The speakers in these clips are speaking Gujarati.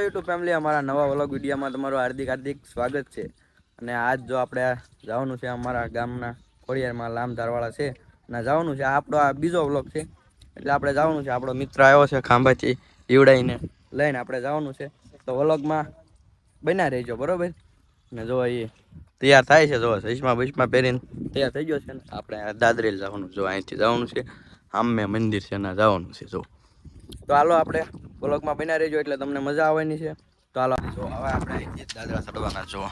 યુટ્યુબ ફેમિલી અમારા નવા વ્લોગ વિડીયોમાં તમારું હાર્દિક હાર્દિક સ્વાગત છે. અને આજ જો આપણે જવાનું છે અમારા ગામના ખોડિયારમાં લામ ધારવાળા છે. અને જવાનું છે આપણો આ બીજો વ્લોગ છે. એટલે આપણે જવાનું છે, આપણો મિત્ર આવ્યો છે ખાંભાથી ઈવડાઈને લઈને આપણે જવાનું છે. તો વ્લોગમાં બન્યા રહેજો, બરોબર? ને જો એ તૈયાર થાય છે, જો ચશ્મા બસમાં પહેરીને તૈયાર થઈ ગયો છે ને, આપણે દાદરેલ જવાનું જો અહીંથી જવાનું છે. આમે મંદિર છે ને જવાનું છે, જો. તો હાલો આપણે બ્લોગમાં બના રહેજો એટલે તમને મજા આવવાની છે. તો હાલો. જો હવે આપણે દાદરા ચડવાના જો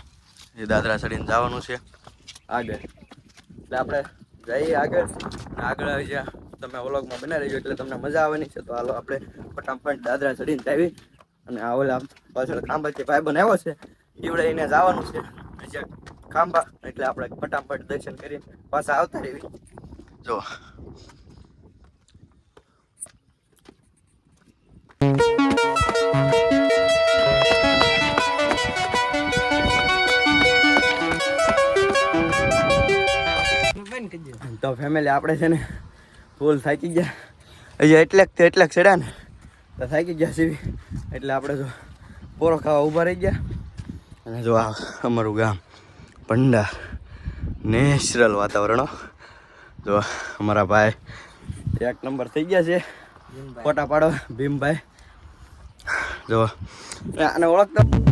એ દાદરા ચડીને જવાનું છે. આગળ. એટલે આપણે જઈએ આગળ. આગળ આવી જ્યાં તમે વ્લોગમાં બના રહેજો એટલે તમને મજા આવવાની છે. તો હાલો આપણે ફટાફટ દાદરા ચડીને જાવી અને આ ઓલા પાછળ ખાંભાથી ભાઈ બનાવ્યો છે. ઈવડાઈને જવાનું છે. ખાંભા. એટલે આપણે ફટાફટ દર્શન કરીને પાછા આવતા રહેવી જો. તો ફેમિલી આપણે છે ને ફૂલ થાકી ગયા. અહીંયા એટલેક એટલેક ચડ્યા ને, તો થાકી ગયા સીવી એટલે આપણે જો પોરો ખાવા ઊભા રહી ગયા. અને જો આ અમારું ગામ પંડા નેચરલ વાતાવરણ. જો અમારા ભાઈ એક નંબર થઈ ગયા છે. ફોટા પાડો, ભીમભાઈ. જો આને ઓળખતા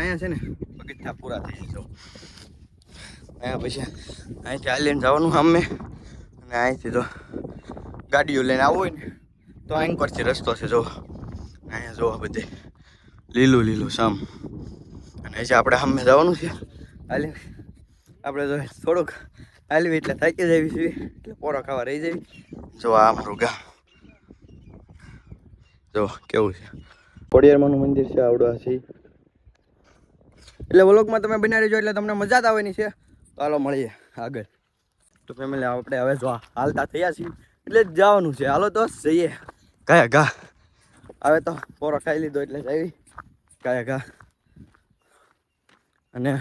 અહીંયા છે ને બગીચા પૂરા થઈ જશે અહીંયા પછી અહીંથી હાલીને જવાનું અમે અને અહીંથી જો ગાડીઓ લઈને આવવું હોય ને તો અહીં પરથી રસ્તો છે જો અહીંયા જોવા બધે લીલું લીલું સામ અને હજી આપણે સામે જવાનું છે હાલી આપણે જો થોડુંક હાલવી એટલે થાકી જવી છે એટલે પોરો ખાવા રહી જવી. જો આ મારું ગામ. જો કેવું છે? ખોડિયારમાંનું મંદિર છે આવડવા છે. એટલે વ્લોગમાં તમે બનાવી રહેજો એટલે તમને મજા જ આવવાની છે. તો હાલો મળીએ આગળ. તો ફેમિલી આપણે હવે જો હાલતા થયા છીએ. એટલે જ જવાનું છે. હાલો તો જઈએ. કયા ગા. હવે તો પોરો ખાઈ લીધો એટલે જઈ. કયા ગા. અને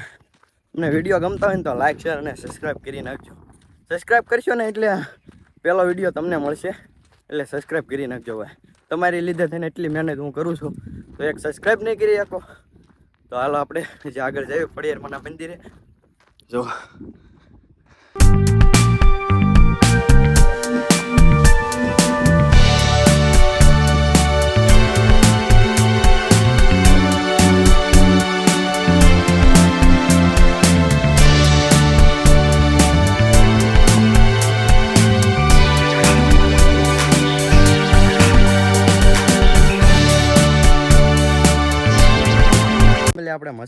તમને વીડિયો ગમતા હોય ને તો લાઇક શેર અને સબસ્ક્રાઈબ કરી નાખજો. સબસ્ક્રાઈબ કરશો ને એટલે પહેલો વીડિયો તમને મળશે. એટલે સબસ્ક્રાઈબ કરી નાખજો ભાઈ તમારી લીધે થઈને એટલી મહેનત હું કરું છું. તો એક સબસ્ક્રાઈબ નહીં કરી શકો. તો હાલો આપણે જે આગળ જઈએ, ફળિયારમાંના મંદિરે. જો.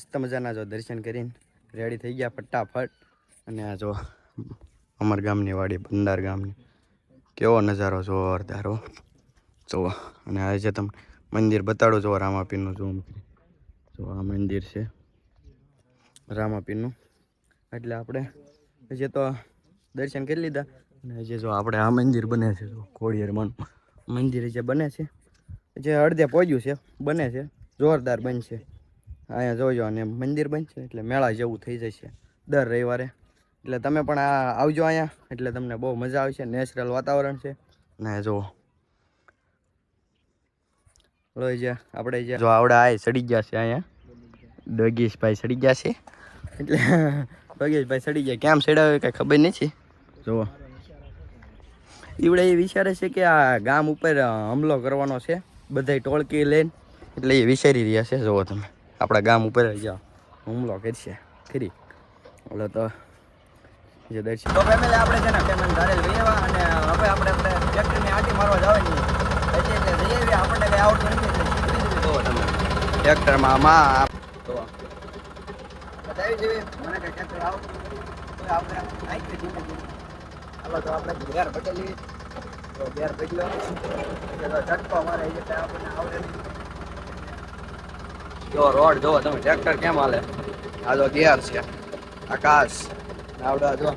મસ્ત મજાના જો દર્શન કરીને રેડી થઈ ગયા ફટાફટ. અને આ જો અમર ગામની વાડી ભંડાર ગામની. કેવો નજારો જોરદાર જુઓ, અને આજે તમને મંદિર બતાડો જો રામાપીરનું જો જો આ મંદિર છે રામાપીરનું. એટલે આપણે હજી તો દર્શન કરી લીધા. અને હજી જો આપણે આ મંદિર બને છે, જો કોળિયરમાંનું મંદિર જે બને છે જે અડધે પહોંચ્યું છે, બને છે, જોરદાર બનશે. અહીંયા જોજો અને મંદિર બનશે, એટલે મેળા જેવું થઈ જશે દર રવિવારે. એટલે તમે પણ આ આવજો અહીંયા, એટલે તમને બહુ મજા આવશે, નેચરલ વાતાવરણ છે. ને જુઓ. લોહી જે આપણે જે જો આવડે આ સડી ગયા છે અહીંયા. ડોગીશભાઈ સડી ગયા છે. એટલે ડોગીશભાઈ સડી ગયા. કેમ સડાવે કાંઈ ખબર નથી. જુઓ. ઈવડે એ વિચારે છે કે આ ગામ ઉપર હમલો કરવાનો છે. બધાય ટોળકી લઈને. એટલે એ વિચારી રહ્યા છે, જુઓ તમે. આપણા ગામ ઉપર જ હુમલો કરશે. ખરી. એટલે તો જે દર્શન તો ફેમિલી આપણે છે ને પેમેન્ટ ધારેલ આવ્યા અને હવે આપણે આપણે ટ્રેક્ટરની આટી મારવા જવાની. એટલે એટલે જઈએ એવી આપણને કંઈ આવડતું નથી. એટલે જુઓ તમે ટ્રેક્ટરમાં માં તો બતાવી જેવી મને કંઈ ટ્રેક્ટર આવડતું આપણે ધીમે હાલો તો આપણે ઘેર પટેલી. તો ઘેર તો ઝટકો મારે એટલે આપણને આવડે જો, રોડ જો તમે, ટ્રેક્ટર કેમ હાલે? આ જો ગિયર છે આકાશ આવડા જો.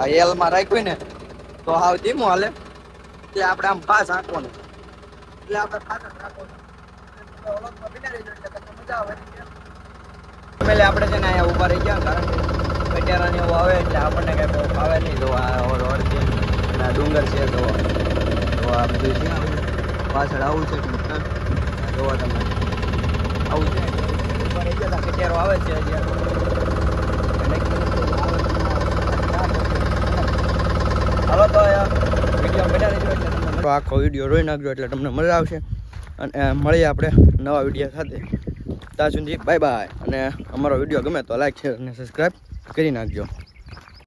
આ એલમાં રાખ્યું ને, તો હાવ ધીમું હાલે. એટલે આપણે આમ ફાસ આંકવાનું એટલે આપણે આપણે છે ને અહીંયા ઊભા રહી ગયા, કારણ કે એવું આવે એટલે આપણને કઈ બહુ નહીં. જો આ રોડ છે અને ડુંગર છે, જો તો આ પાછળ આવું છે જોવો તમે આવું છે. આવે છે. હાલો તો વીડિયો બનાવી આખો વીડિયો રોઈ નાખજો એટલે તમને મજા આવશે. અને મળીએ આપણે નવા વીડિયો સાથે. ત્યાં સુધી બાય બાય અને અમારો વીડિયો ગમે તો લાઈક શેર અને સબસ્ક્રાઈબ કરી નાખજો.